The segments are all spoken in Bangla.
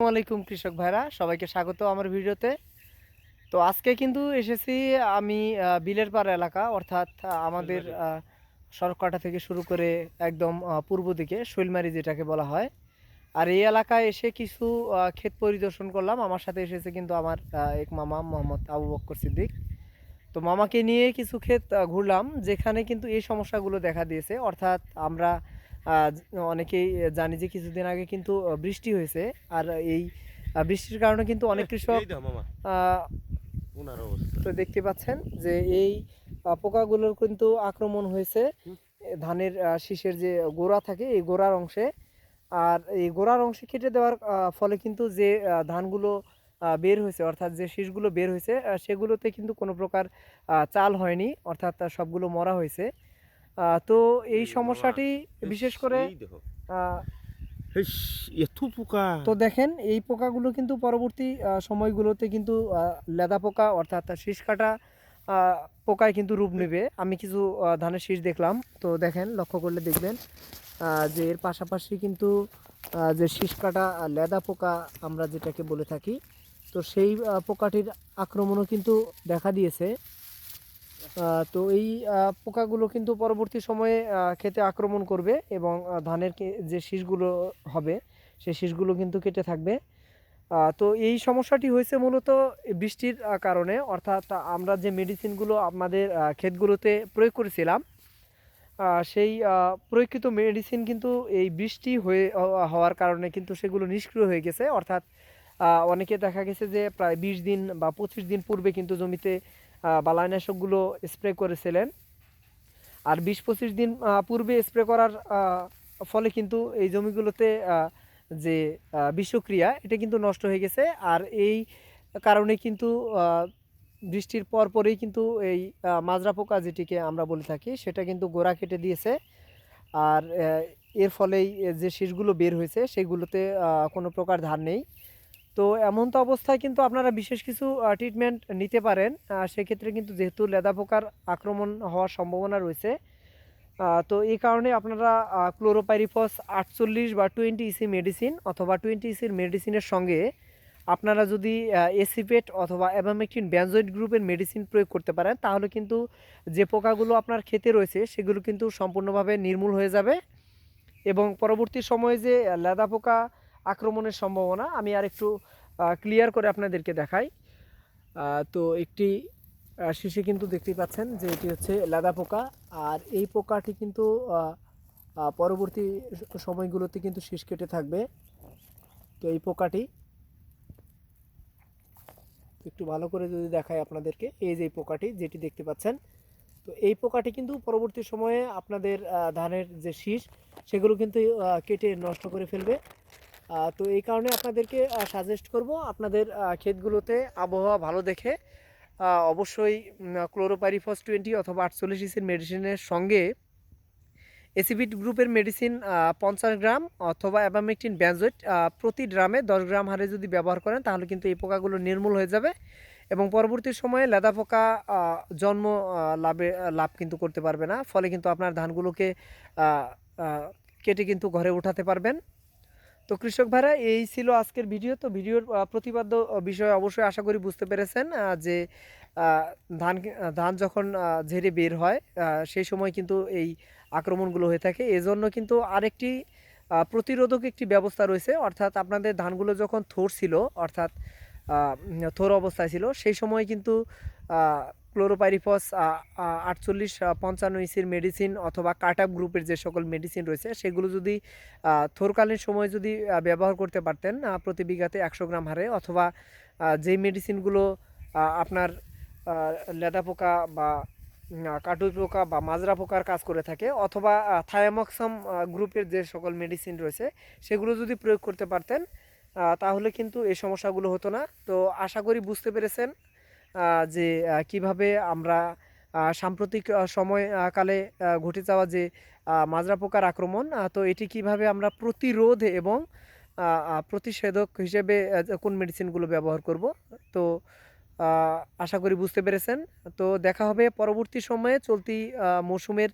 আসসালামু আলাইকুম কৃষক ভাইরা সবাইকে স্বাগত আমার ভিডিওতে। তো আজকে কিন্তু এসেছি আমি বিলের পাড় এলাকা অর্থাৎ আমাদের সড়ককাটা থেকে শুরু করে একদম পূর্ব দিকে শৈলমারি যেটাকে বলা হয়। আর এই এলাকায় এসে কিছু ক্ষেত পরিদর্শন করলাম। আমার সাথে এসেছে কিন্তু আমার এক মামা মোহাম্মদ আবু বক্কর সিদ্দিক। তো মামাকে নিয়ে কিছু ক্ষেত ঘুরলাম যেখানে কিন্তু এই সমস্যাগুলো দেখা দিয়েছে। অর্থাৎ আমরা অনেকেই জানি যে কিছুদিন আগে কিন্তু বৃষ্টি হয়েছে। আর এই বৃষ্টির কারণে কিন্তু অনেক কৃষক তো দেখতে পাচ্ছেন যে এই পোকাগুলোর কিন্তু আক্রমণ হয়েছে। ধানের শীষের যে গোড়া থাকে এই গোড়ার অংশে। আর এই গোড়ার অংশে কেটে দেওয়ার ফলে কিন্তু যে ধানগুলো বের হয়েছে অর্থাৎ যে শীষগুলো বের হয়েছে সেগুলোতে কিন্তু কোনো প্রকার চাল হয়নি অর্থাৎ সবগুলো মরা হয়েছে। তো এই সমস্যাটি বিশেষ করে তো দেখেন এই পোকাগুলো কিন্তু পরবর্তী সময়গুলোতে কিন্তু লেদা পোকা অর্থাৎ শীষ কাটা পোকায় কিন্তু রূপ নেবে। আমি কিছু ধানের শীষ দেখলাম। তো দেখেন লক্ষ্য করলে দেখবেন যে এর পাশাপাশি কিন্তু যে শীষ কাটা লেদা পোকা আমরা যেটাকে বলে থাকি তো সেই পোকাটির আক্রমণও কিন্তু দেখা দিয়েছে। তো এই পোকাগুলো কিন্তু পরবর্তী সময়ে খেতে আক্রমণ করবে এবং ধানের যে শীষগুলো হবে, সেই শীষগুলো কিন্তু কেটে থাকবে। তো এই সমস্যাটি হয়েছে মূলত বৃষ্টির কারণে। অর্থাৎ আমরা যে মেডিসিনগুলো আমাদের ক্ষেতগুলোতে প্রয়োগ করেছিলাম সেই প্রয়োগকৃত মেডিসিন কিন্তু এই বৃষ্টি হয়ে হওয়ার কারণে কিন্তু সেগুলো নিষ্ক্রিয় হয়ে গেছে। অর্থাৎ অনেকে দেখা গেছে যে প্রায় বিশ দিন বা পঁচিশ দিন পূর্বে কিন্তু জমিতে বালাইনাশকগুলো স্প্রে করেছিলেন। আর বিশ পঁচিশ দিন পূর্বে স্প্রে করার ফলে কিন্তু এই জমিগুলোতে যে বিষক্রিয়া, এটা কিন্তু নষ্ট হয়ে গেছে। আর এই কারণে কিন্তু বৃষ্টির পর পরেই কিন্তু এই মাজরা পোকা যেটিকে আমরা বলে থাকি, সেটা কিন্তু গোড়া কেটে দিয়েছে। আর এর ফলেই যে শীষগুলো বের হয়েছে, সেগুলোতে কোনো প্রকার ধার নেই। তো এমন তো অবস্থায় কিন্তু আপনারা বিশেষ কিছু ট্রিটমেন্ট নিতে পারেন। সেক্ষেত্রে কিন্তু যেহেতু লেদা পোকার আক্রমণ হওয়ার সম্ভাবনা রয়েছে তো এই কারণে আপনারা ক্লোরোপাইরিফস আটচল্লিশ বা টোয়েন্টি ইসি মেডিসিন অথবা টোয়েন্টি ইসির মেডিসিনের সঙ্গে আপনারা যদি এসিপেট অথবা অ্যাবামেকটিন ব্যানজয়েড গ্রুপের মেডিসিন প্রয়োগ করতে পারেন, তাহলে কিন্তু যে পোকাগুলো আপনার খেতে রয়েছে, সেগুলো কিন্তু সম্পূর্ণভাবে নির্মূল হয়ে যাবে। এবং পরবর্তী সময়ে যে লেদা পোকা আক্রমণের সম্ভাবনা আমি আর একটু ক্লিয়ার করে আপনাদেরকে দেখাই। তো একটি শীষে কিন্তু দেখতেই পাচ্ছেন যে এটি হচ্ছে লাদা পোকা। আর এই পোকাটি কিন্তু পরবর্তী সময়গুলোতে কিন্তু শীষ কেটে থাকবে। তো এই পোকাটি, একটু ভালো করে যদি দেখাই আপনাদেরকে, এই যে পোকাটি যেটি দেখতে পাচ্ছেন। তো এই পোকাটি কিন্তু পরবর্তী সময়ে আপনাদের ধানের যে শীষ, সেগুলো কিন্তু কেটে নষ্ট করে ফেলবে। তো এই কারণে আপনাদেরকে সাজেস্ট করব আপনাদের ক্ষেতগুলোতে আবহাওয়া ভালো দেখে অবশ্যই ক্লোরোপাইরিফস টোয়েন্টি অথবা আটচল্লিশ ইসির মেডিসিনের সঙ্গে এসিবিট গ্রুপের মেডিসিন পঞ্চাশ গ্রাম অথবা অ্যাবামেকটিন ব্যানজয়েট প্রতি ড্রামে দশ গ্রাম হারে যদি ব্যবহার করেন, তাহলে কিন্তু এই পোকাগুলো নির্মূল হয়ে যাবে এবং পরবর্তী সময়ে লেদা পোকা জন্ম লাভে, লাভ কিন্তু করতে পারবে না। ফলে কিন্তু আপনার ধানগুলোকে কেটে কিন্তু ঘরে উঠাতে পারবেন। তো কৃষক ভাইরা, এই ছিল আজকের ভিডিও। তো ভিডিওর প্রতিপাদ্য বিষয় অবশ্যই আশা করি বুঝতে পেরেছেন যে ধান ধান যখন ঝেড়ে বের হয় সেই সময় কিন্তু এই আক্রমণগুলো হয়ে থাকে। এজন্য কিন্তু আরেকটি প্রতিরোধক একটি ব্যবস্থা রয়েছে। অর্থাৎ আপনাদের ধানগুলো যখন থোর ছিল, অর্থাৎ থোর অবস্থায় ছিল, সেই সময় কিন্তু ক্লোরোপাইরিফস আটচল্লিশ পঞ্চান্ন ইসির মেডিসিন অথবা কাটাপ গ্রুপের যে সকল মেডিসিন রয়েছে, সেগুলো যদি থোরকালীন সময় যদি ব্যবহার করতে পারতেন প্রতি বিঘাতে একশো গ্রাম হারে অথবা যেই মেডিসিনগুলো আপনার লেদা পোকা বা কাটুই পোকা বা মাজরা পোকার কাজ করে থাকে অথবা থায়ামক্সাম গ্রুপের যে সকল মেডিসিন রয়েছে, সেগুলো যদি প্রয়োগ করতে পারতেন তাহলে কিন্তু এই সমস্যাগুলো হতো না। তো আশা করি বুঝতে পেরেছেন। যে কীভাবে আমরা সাম্প্রতিক আহ, সময় আহ, কালে আহ, ঘটে যাওয়া যে মাজরা পোকার আক্রমণ তো এটি কীভাবে আমরা প্রতিরোধ এবং প্রতিষেধক হিসেবে কোন মেডিসিনগুলো ব্যবহার করব তো আশা করি বুঝতে পেরেছেন। তো দেখা হবে পরবর্তী সময়ে চলতি মৌসুমের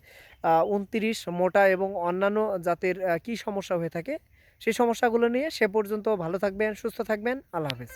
উনত্রিশ মোটা এবং অন্যান্য জাতের কী সমস্যা হয়ে থাকে সেই সমস্যাগুলো নিয়ে সে পর্যন্ত ভালো থাকবেন সুস্থ থাকবেন আল্লাহ হাফেজ।